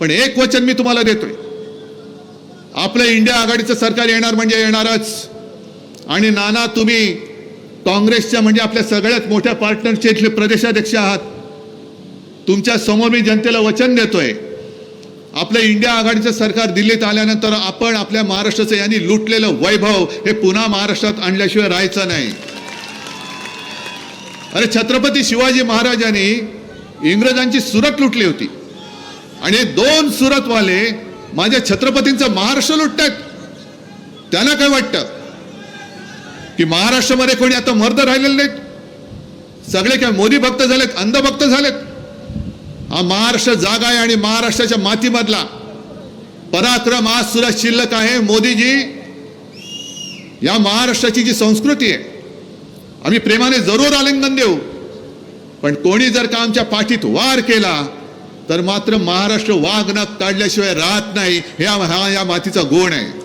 पण एक वचन मी तुम्हाला देतोय. आपलं इंडिया आघाडीचं सरकार येणार म्हणजे येणारच. आणि नाना तुम्ही काँग्रेसच्या म्हणजे आपल्या सगळ्यात मोठ्या पार्टनरचे इथले प्रदेशाध्यक्ष आहात. तुमच्यासमोर मी जनतेला वचन देतोय. आपलं इंडिया आघाडीचं सरकार दिल्लीत आल्यानंतर आपण आपल्या महाराष्ट्राचं यांनी लुटलेलं वैभव हे पुन्हा महाराष्ट्रात आणल्याशिवाय राहायचं नाही. अरे छत्रपती शिवाजी महाराजांनी इंग्रजांची सुरत लुटली होती. आणि दोन सुरतवाले माझ्या छत्रपतींचं महाराष्ट्र लुटतात त्यांना काय वाटतं? की महाराष्ट्रामध्ये कोणी आता मर्द राहिलेले नाहीत? सगळे काय मोदी भक्त झालेत अंधभक्त झालेत? हा महाराष्ट्र जागा आहे आणि महाराष्ट्राच्या मातीमधला पराक्रम आज सुद्धा शिल्लक आहे. मोदीजी या महाराष्ट्राची जी संस्कृती आहे आम्ही प्रेमाने जरूर आलिंगन देऊ. पण कोणी जर का आमच्या पाठीत वार केला तर मात्र महाराष्ट्र वाघ न काढल्याशिवाय राहत नाही. हे हा या मातीचा गुण आहे.